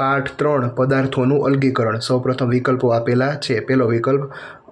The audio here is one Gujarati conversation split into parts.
પાઠ ત્રણ પદાર્થોનું અલગીકરણ. સૌપ્રથમ વિકલ્પો આપેલા છે. પહેલો વિકલ્પ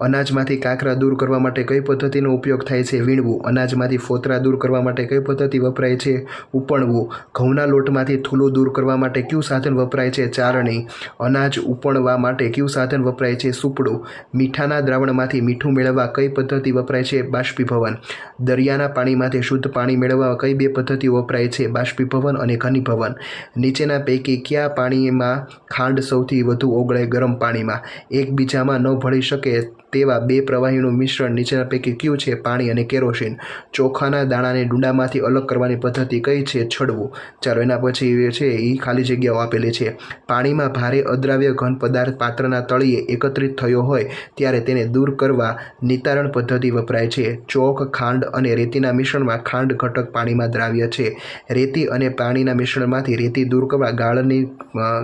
અનાજમાંથી કાંકરા દૂર કરવા માટે કઈ પદ્ધતિનો ઉપયોગ થાય છે? વીણવું. અનાજમાંથી ફોતરા દૂર કરવા માટે કઈ પદ્ધતિ વપરાય છે? ઉપણવું. ઘઉંના લોટમાંથી થૂલો દૂર કરવા માટે કયું સાધન વપરાય છે? ચારણી. અનાજ ઉપણવા માટે કયું સાધન વપરાય છે? સુપડું. મીઠાના દ્રાવણમાંથી મીઠું મેળવવા કઈ પદ્ધતિ વપરાય છે? બાષ્પીભવન. દરિયાના પાણીમાંથી શુદ્ધ પાણી મેળવવા કઈ બે પદ્ધતિઓ વપરાય છે? બાષ્પીભવન અને ઘનીભવન. નીચેના પૈકી કયા પાણીમાં ખાંડ સૌથી વધુ ઓગળે ગરમ પાણીમાં. એકબીજામાં ન ભળી શકે તેવા બે પ્રવાહીનું મિશ્રણ નીચેના પૈકી કયું છે? પાણી અને કેરોસીન. ચોખાના દાણાને ડુંડામાંથી અલગ કરવાની પદ્ધતિ કઈ છે? છડવું. ચાલો, એના પછી છે એ ખાલી જગ્યાઓ આપેલી છે. પાણીમાં ભારે અદ્રાવ્ય ઘન પદાર્થ પાત્રના તળિયે એકત્રિત થયો હોય, ત્યારે તેને દૂર કરવા નિતારણ પદ્ધતિ વપરાય છે. ચોક, ખાંડ અને રેતીના મિશ્રણમાં ખાંડ ઘટક પાણીમાં દ્રાવ્ય છે. રેતી અને પાણીના મિશ્રણમાંથી રેતી દૂર કરવા ગાળની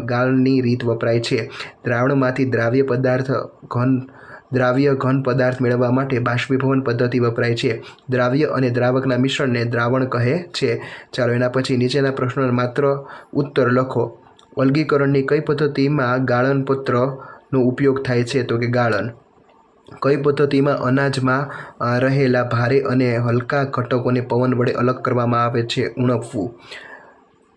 ગાળની રીત વપરાય છે. દ્રાવણમાંથી દ્રાવ્ય પદાર્થ ઘન દ્રાવ્ય ઘન પદાર્થ મેળવવા માટે બાષ્પીભવન પદ્ધતિ વપરાય છે. દ્રાવ્ય અને દ્રાવકના મિશ્રણને દ્રાવણ કહે છે. ચાલો એના પછી નીચેના પ્રશ્નોને માત્ર ઉત્તર લખો. અલગીકરણની કઈ પદ્ધતિમાં ગાળણપત્રનો ઉપયોગ થાય છે? તો કે ગાળણ કઈ પદ્ધતિમાં અનાજમાં રહેલા ભારે અને હલકા ઘટકોને પવન વડે અલગ કરવામાં આવે છે? ઉણપવું.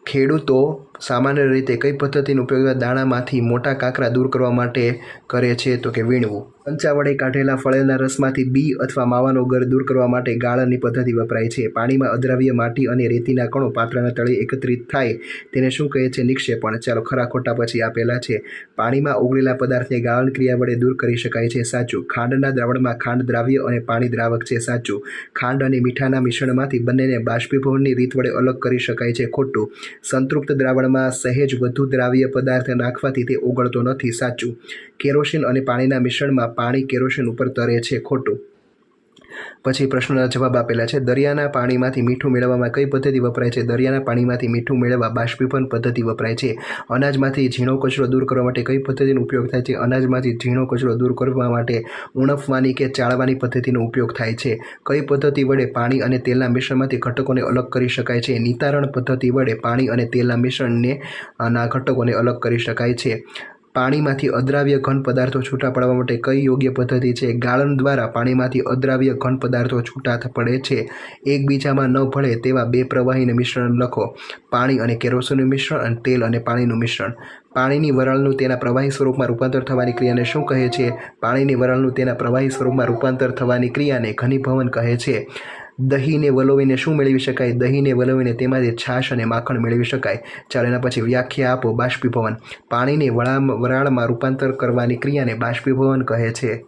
ખેડૂતો સામાન્ય રીતે કઈ પદ્ધતિનો ઉપયોગ દાણામાંથી મોટા કાંકરા દૂર કરવા માટે કરે છે તો કે વીણવું. ચમચા વડે કાઢેલા ફળેલા રસમાંથી બી અથવા માવાનો ગર દૂર કરવા માટે ગાળણની પદ્ધતિ વપરાય છે. પાણીમાં અદ્રાવ્ય માટી અને રેતીના કણો પાત્રના તળે એકત્રિત થાય તેને શું કહે છે નિક્ષેપણ? ચાલો ખરા ખોટા પછી આપેલા છે. પાણીમાં ઓગળેલા પદાર્થને ગાળણ ક્રિયા વડે દૂર કરી શકાય છે. સાચું. ખાંડના દ્રાવણમાં ખાંડ દ્રાવ્ય અને પાણી દ્રાવક છે. સાચું. ખાંડ અને મીઠાના મિશ્રણમાંથી બંનેને બાષ્પીભવનની રીત વડે અલગ કરી શકાય છે. ખોટું. સંતૃપ્ત દ્રાવણમાં સહેજ વધુ દ્રાવ્ય પદાર્થ નાખવાથી તે ઓગળતો નથી, સાચું. કેરોસીન અને પાણીના મિશ્રણમાં પાણી કેરોસીન ઉપર તરે છે, ખોટું. પછી પ્રશ્નના જવાબ આપેલા છે, દરિયાના પાણીમાંથી મીઠું મેળવવામાં કઈ પદ્ધતિ વપરાય છે? દરિયાના પાણીમાંથી મીઠું મેળવવા બાષ્પીભવન પદ્ધતિ વપરાય છે. અનાજમાંથી ઝીણો કચરો દૂર કરવા માટે કઈ પદ્ધતિનો ઉપયોગ થાય છે? અનાજમાંથી ઝીણો કચરો દૂર કરવા માટે ઉણપવાની કે ચાળવાની પદ્ધતિનો ઉપયોગ થાય છે. કઈ પદ્ધતિ વડે પાણી અને તેલના મિશ્રણમાંથી ઘટકોને અલગ કરી શકાય છે? નિતારણ પદ્ધતિ વડે પાણી અને તેલના મિશ્રણને, ના ઘટકોને અલગ કરી શકાય છે. પાણીમાંથી અદ્રાવ્ય ઘન પદાર્થો છૂટા પાડવા માટે કઈ યોગ્ય પદ્ધતિ છે? ગાળણ દ્વારા પાણીમાંથી અદ્રાવ્ય ઘન પદાર્થો છૂટા પડે છે. એકબીજામાં ન ભળે તેવા બે પ્રવાહીને મિશ્રણ લખો. પાણી અને કેરોસીનનું મિશ્રણ અને તેલ અને પાણીનું મિશ્રણ. પાણીની વરાળનું તેના પ્રવાહી સ્વરૂપમાં રૂપાંતર થવાની ક્રિયાને શું કહે છે? પાણીની વરાળનું તેના પ્રવાહી સ્વરૂપમાં રૂપાંતર થવાની ક્રિયાને ઘનીભવન કહે છે. દહીંને વલોવીને શું મેળવી શકાય? દહીંને વલોવીને તેમાંથી છાશ અને માખણ મેળવી શકાય. ચાલો એના પછી વ્યાખ્યા આપો બાષ્પીભવન. પાણીને વળા વરાળમાં રૂપાંતર કરવાની ક્રિયાને બાષ્પીભવન કહે છે.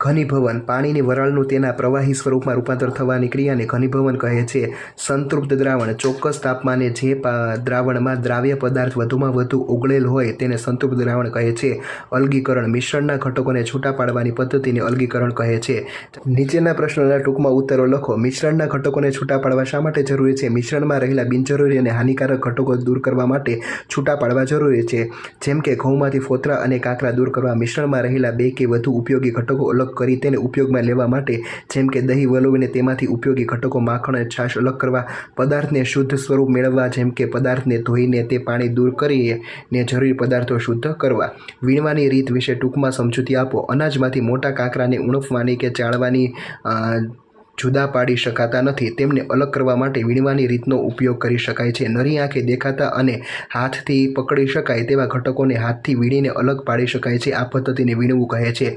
ઘનીભવન. પાણીની વરાળનું તેના પ્રવાહી સ્વરૂપમાં રૂપાંતર થવાની ક્રિયાને ઘનીભવન કહે છે. સંતૃપ્ત દ્રાવણ. ચોક્કસ તાપમાને જે દ્રાવણમાં દ્રાવ્ય પદાર્થ વધુમાં વધુ ઓગળેલ હોય તેને સંતૃપ્ત દ્રાવણ કહે છે. અલગીકરણ. મિશ્રણના ઘટકોને છૂટા પાડવાની પદ્ધતિને અલગીકરણ કહે છે. નીચેના પ્રશ્નોના ટૂંકમાં ઉત્તરો લખો. મિશ્રણના ઘટકોને છૂટા પાડવા શા માટે જરૂરી છે? મિશ્રણમાં રહેલા બિનજરૂરી અને હાનિકારક ઘટકો દૂર કરવા માટે છૂટા પાડવા જરૂરી છે. જેમ કે ઘઉંમાંથી ફોતરા અને કાંકરા દૂર કરવા. મિશ્રણમાં રહેલા બે કે વધુ ઉપયોગી ઘટકો અલગ કરી તેને ઉપયોગમાં લેવા માટે, જેમ કે દહીં વલોવીને તેમાંથી ઉપયોગી ઘટકો, માખણ અને છાશ અલગ કરવા, પદાર્થને શુદ્ધ સ્વરૂપ મેળવવા, જેમ કે પદાર્થને ધોઈને તે પાણી દૂર કરીને જરૂરી પદાર્થો શુદ્ધ કરવા. વીણવાની રીત વિશે ટૂંકમાં સમજૂતી આપો. અનાજમાંથી મોટા કાંકરાને ઉણપવાની કે ચાળવાની જુદા પાડી શકાતા નથી. તેમને અલગ કરવા માટે વીણવાની રીતનો ઉપયોગ કરી શકાય છે. નરી આંખે દેખાતા અને હાથથી પકડી શકાય તેવા ઘટકોને હાથથી વીણીને અલગ પાડી શકાય છે. આ પદ્ધતિને વીણવું કહે છે.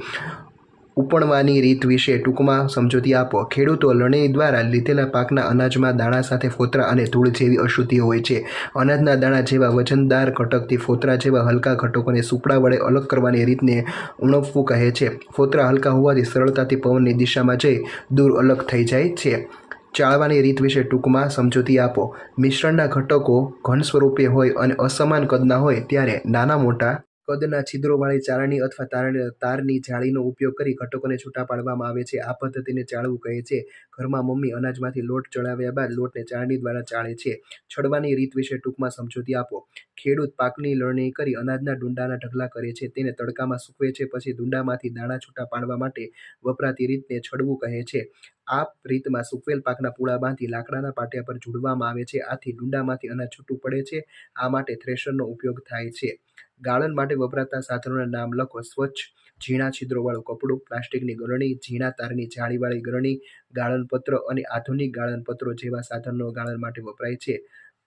ઉપણવાની રીત વિશે ટૂંકમાં સમજૂતી આપો. ખેડૂતો લણણી દ્વારા લીધેલા પાકના અનાજમાં દાણા સાથે ફોતરા અને ધૂળ જેવી અશુદ્ધિ હોય છે. અનાજના દાણા જેવા વજનદાર ઘટકથી ફોતરા જેવા હલકા ઘટકોને સુપડા વડે અલગ કરવાની રીતને ઉણપવું કહે છે. ફોતરા હલકા હોવાથી સરળતાથી પવનની દિશામાં જઈ દૂર અલગ થઈ જાય છે. ચાળવાની રીત વિશે ટૂંકમાં સમજૂતી આપો. મિશ્રણના ઘટકો ઘન સ્વરૂપે હોય અને અસમાન કદના હોય ત્યારે નાના મોટા કદના છિદ્રોવાળી ચાળણી અથવા તાર, તારની જાળીનો ઉપયોગ કરી ઘટકોને છૂટા પાડવામાં આવે છે. આ પદ્ધતિને ચાળવું કહે છે. ઘરમાં મમ્મી અનાજમાંથી લોટ ચડાવ્યા બાદ લોટને ચાળણી દ્વારા ચાળે છે. છડવાની રીત વિશે ટૂંકમાં સમજૂતી આપો. ખેડૂત પાકની લણણી કરી અનાજના ડુંડાના ઢગલા કરે છે. તેને તડકામાં સૂકવે છે. પછી ડુંડામાંથી દાણા છૂટા પાડવા માટે વપરાતી રીતને છડવું કહે છે. આ રીતમાં સૂકવેલ પાકના પૂળા બાંધી લાકડાના પાટિયા પર ઝૂડવામાં આવે છે. આથી ડુંડામાંથી અનાજ છૂટું પડે છે. આ માટે થ્રેશરનો ઉપયોગ થાય છે. ગાળણ માટે વપરાતા સાધનોના નામ લખો. સ્વચ્છ ઝીણા છિદ્રોવાળું કપડું, પ્લાસ્ટિકની ગરણી, ઝીણા તારની જાળીવાળી ગરણી, ગાળણપત્ર અને આધુનિક ગાળણપત્રો જેવા સાધનો ગાળણ માટે વપરાય છે.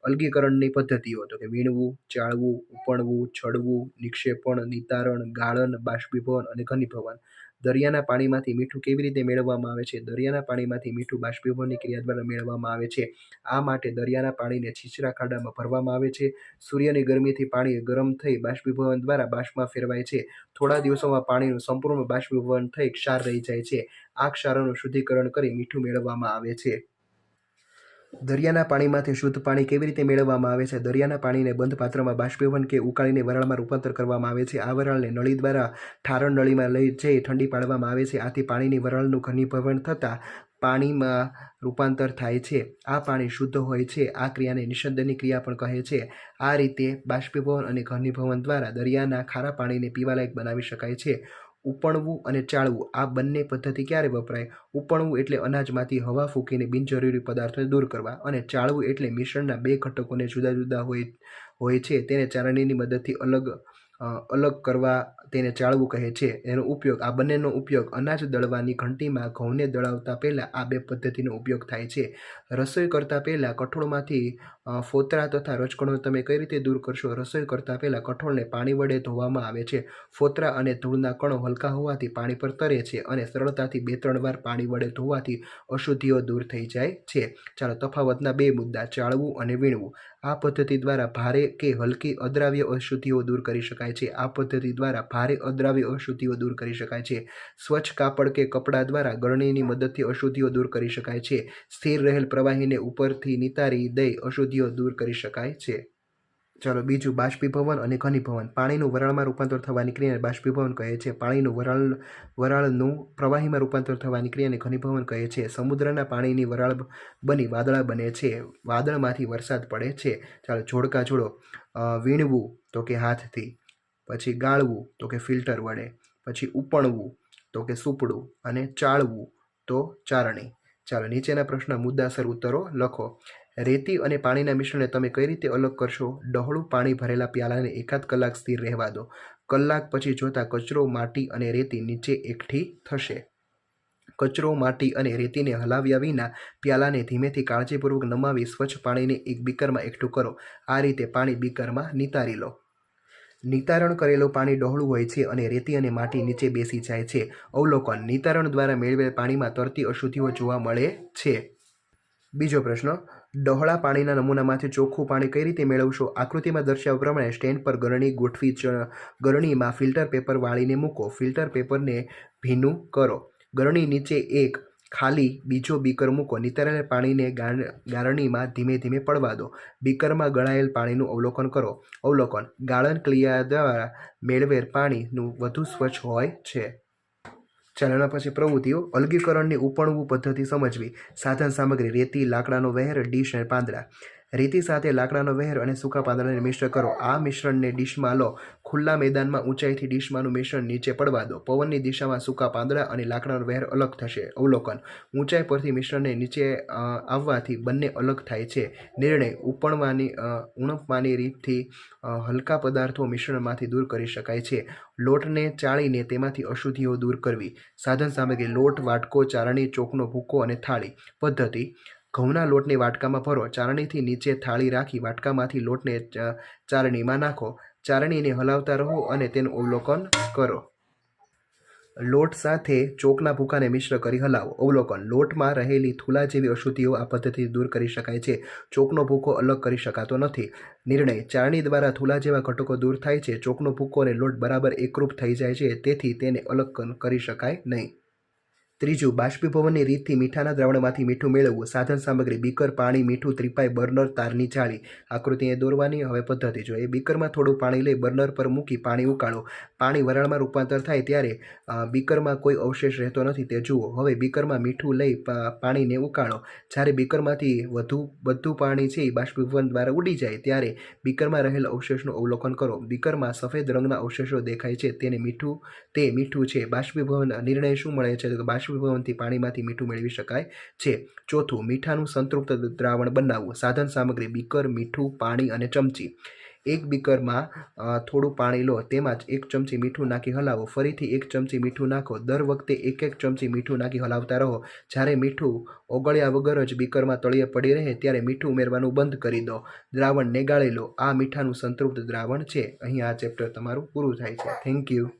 અલગીકરણની પદ્ધતિઓ તો કે વીણવું, ચાળવું, ઉપણવું, છડવું, નિક્ષેપણ, નિતારણ, ગાળણ, બાષ્પીભવન અને ઘનીભવન. દરિયાના પાણીમાંથી મીઠું કેવી રીતે મેળવવામાં આવે છે? દરિયાના પાણીમાંથી મીઠું બાષ્પીભવનની ક્રિયા દ્વારા મેળવવામાં આવે છે. આ માટે દરિયાના પાણીને છીછરા ખાડામાં ભરવામાં આવે છે. સૂર્યની ગરમીથી પાણી ગરમ થઈ બાષ્પીભવન દ્વારા બાષ્પમાં ફેરવાય છે. થોડા દિવસોમાં પાણીનું સંપૂર્ણ બાષ્પીભવન થઈ ક્ષાર રહી જાય છે. આ ક્ષારોનું શુદ્ધિકરણ કરી મીઠું મેળવવામાં આવે છે. દરિયાના પાણીમાંથી શુદ્ધ પાણી કેવી રીતે મેળવવામાં આવે છે? દરિયાના પાણીને બંધ પાત્રમાં બાષ્પીભવન કે ઉકાળીને વરાળમાં રૂપાંતર કરવામાં આવે છે? આ વરાળને નળી દ્વારા ઠારણ નળીમાં લઈ જઈ ઠંડી પાડવામાં આવે છે. આથી પાણીની વરાળનું ઘનીભવન થતાં પાણીમાં રૂપાંતર થાય છે. આ પાણી શુદ્ધ હોય છે. આ ક્રિયાને નિષદ્દની ક્રિયા પણ કહે છે. આ રીતે બાષ્પીભવન અને ઘનીભવન દ્વારા દરિયાના ખારા પાણીને પીવાલાયક બનાવી શકાય છે. ઉપણવું અને ચાળવું, આ બંને પદ્ધતિ ક્યારે વપરાય? ઉપણવું એટલે અનાજમાંથી હવા ફૂંકીને બિનજરૂરી પદાર્થોને દૂર કરવા અને ચાળવું એટલે મિશ્રણના બે ઘટકોને જુદા જુદા હોય હોય છે. તેને ચારણીની મદદથી અલગ અલગ કરવા તેને ચાળવું કહે છે. એનો ઉપયોગ, આ બંનેનો ઉપયોગ અનાજ દળવાની ઘંટીમાં ઘઉંને દળાવતા પહેલાં આ બે પદ્ધતિનો ઉપયોગ થાય છે. રસોઈ કરતાં પહેલાં કઠોળમાંથી ફોતરા તથા રજકણો તમે કઈ રીતે દૂર કરશો? રસોઈ કરતાં પહેલાં કઠોળને પાણી વડે ધોવામાં આવે છે. ફોતરા અને ધૂળના કણો હલકા હોવાથી પાણી પર તરે છે અને સરળતાથી બે ત્રણ વાર પાણી વડે ધોવાથી અશુદ્ધિઓ દૂર થઈ જાય છે. ચાલો, તફાવતના બે મુદ્દા, ચાળવું અને વીણવું. આ પદ્ધતિ દ્વારા ભારે કે હલકી અદ્રાવ્ય અશુદ્ધિઓ દૂર કરી શકાય છે. આ પદ્ધતિ દ્વારા ભારે અદ્રાવ્ય અશુદ્ધિઓ દૂર કરી શકાય છે. સ્વચ્છ કાપડ કે કપડાં દ્વારા ગળણીની મદદથી અશુદ્ધિઓ દૂર કરી શકાય છે. સ્થિર રહેલ પ્રવાહીને ઉપરથી નિતારી દઈ અશુદ્ધિઓ દૂર કરી શકાય છે. ચાલો, બીજું બાષ્પીભવન અને ઘનીભવન. પાણીનું વરાળમાં રૂપાંતર થવાની ક્રિયાને બાષ્પીભવન કહે છે. પાણીનું વરાળ, વરાળનું પ્રવાહીમાં રૂપાંતર થવાની ક્રિયાને ઘનીભવન કહે છે. સમુદ્રના પાણીની વરાળ બની વાદળા બને છે. વાદળમાંથી વરસાદ પડે છે. ચાલો, જોડકા જોડો. વીણવું તો કે હાથથી. પછી ગાળવું તો કે ફિલ્ટર વડે, પછી ઉપણવું તો કે સૂપડું અને ચાળવું તો ચારણી. ચાલો નીચેના પ્રશ્ન મુદ્દાસર ઉત્તરો લખો. રેતી અને પાણીના મિશ્રણને તમે કઈ રીતે અલગ કરશો? ડહોળું પાણી ભરેલા પ્યાલાને એકાદ કલાક સ્થિર રહેવા દો. કલાક પછી જોતાં કચરો, માટી અને રેતી નીચે એકઠી થશે. કચરો, માટી અને રેતીને હલાવ્યા વિના પ્યાલાને ધીમેથી કાળજીપૂર્વક નમાવી, સ્વચ્છ પાણીને એક બીકરમાં એકઠું કરો. આ રીતે પાણી બીકરમાં નિતારી લો. નિતારણ કરેલું પાણી ડહોળું હોય છે અને રેતી અને માટી નીચે બેસી જાય છે. અવલોકન નિતારણ દ્વારા મેળવેલ પાણીમાં તરતી અશુદ્ધિઓ જોવા મળે છે. બીજો પ્રશ્ન, ડહોળા પાણીના નમૂનામાંથી ચોખ્ખું પાણી કઈ રીતે મેળવશો? આકૃતિમાં દર્શાવ્યા પ્રમાણે સ્ટેન્ડ પર ગરણી, ગોઠવી ગરણીમાં ફિલ્ટર પેપર વાળીને મૂકો. ફિલ્ટર પેપરને ભીનું કરો. ગરણી નીચે એક ખાલી બીજો બીકર મૂકો, નીતરેલ પાણીને ગાળ- ગાળણીમાં ધીમે ધીમે પડવા દો. બીકરમાં ગળાયેલ પાણીનું અવલોકન કરો. અવલોકન, ગાળણ ક્રિયા દ્વારા મેળવેલ પાણીનું વધુ સ્વચ્છ હોય છે. ચાલો પછી પ્રવૃત્તિઓ, અલગીકરણની ઉપણવું પદ્ધતિ સમજવી. સાધન સામગ્રી, રેતી, લાકડાનો વહેર, ડીશ અને પાંદડા. રેતી સાથે લાકડાનો વહેર અને સૂકા પાંદડાને મિશ્ર કરો. આ મિશ્રણને ડીશમાં લો. ખુલ્લા મેદાનમાં ઊંચાઈથી ડીશમાંનું મિશ્રણ નીચે પડવા દો. પવનની દિશામાં સૂકા પાંદડા અને લાકડાનો વહેર અલગ થશે. અવલોકન. ઊંચાઈ પરથી મિશ્રણને નીચે આવવાથી બંને અલગ થાય છે. નિર્ણય. ઉપણવાની ઉણપવાની રીતથી હલકા પદાર્થો મિશ્રણમાંથી દૂર કરી શકાય છે. લોટને ચાળીને તેમાંથી અશુદ્ધિઓ દૂર કરવી. સાધન સામગ્રી. લોટ, વાટકો, ચારણી, ચોકનો ભૂકો અને થાળી. પદ્ધતિ. ઘઉંના લોટને વાટકામાં ભરો, ચારણીથી નીચે થાળી રાખી વાટકામાંથી લોટને ચારણીમાં નાખો. ચારણીને હલાવતા રહો અને તેનું અવલોકન કરો. લોટ સાથે ચોકના ભૂકાને મિશ્ર કરી હલાવો. અવલોકન. લોટમાં રહેલી થૂલા જેવી અશુદ્ધિઓ આ પદ્ધતિથી દૂર કરી શકાય છે. ચોકનો ભૂકો અલગ કરી શકાતો નથી. નિર્ણય. ચારણી દ્વારા થૂલા જેવા ઘટકો દૂર થાય છે. ચોકનો ભૂકો અને લોટ બરાબર એકરૂપ થઈ જાય છે. તેથી તેને અલગ કરી શકાય નહીં. ત્રીજું, બાષ્પીભવનની રીતથી મીઠાના દ્રાવણમાંથી મીઠું મેળવવું. સાધન સામગ્રી, બીકર, પાણી, મીઠું ત્રિપાઈ, બર્નર તારની જાળી આકૃતિ એ દોરવાની હવે પદ્ધતિ. જો એ બીકરમાં થોડું પાણી લઈ બર્નર પર મૂકી પાણી ઉકાળો. પાણી વરાળમાં રૂપાંતર થાય ત્યારે બીકરમાં કોઈ અવશેષ રહેતો નથી. તે જુઓ. હવે બીકરમાં મીઠું લઈ પાણીને ઉકાળો. જ્યારે બીકરમાંથી વધુ, બધું પાણી છે એ બાષ્પીભવન દ્વારા ઉડી જાય, ત્યારે બીકરમાં રહેલ અવશેષનું અવલોકન કરો. બીકરમાં સફેદ રંગના અવશેષો દેખાય છે. તેને મીઠું, તે મીઠું છે. બાષ્પીભવન નિર્ણય શું મળે છે? તો કે બાષ્પીભવનથી પાણીમાંથી મીઠું મેળવી શકાય છે. ચોથું, મીઠાનું સંતૃપ્ત દ્રાવણ બનાવવું. સાધન સામગ્રી, બીકર, મીઠું, પાણી અને ચમચી. એક બીકરમાં થોડું પાણી લો, તેમાં જ એક ચમચી મીઠું નાખી હલાવો. ફરીથી એક ચમચી મીઠું નાખો. દર વખતે એક એક ચમચી મીઠું નાખી હલાવતા રહો. જ્યારે મીઠું ઓગળ્યા વગર જ બીકરમાં તળિયે પડી રહે, ત્યારે મીઠું ઉમેરવાનું બંધ કરી દો. દ્રાવણ નેગાળી લો. આ મીઠાનું સંતૃપ્ત દ્રાવણ છે. અહીં આ ચેપ્ટર તમારું પૂરું થાય છે. Thank you.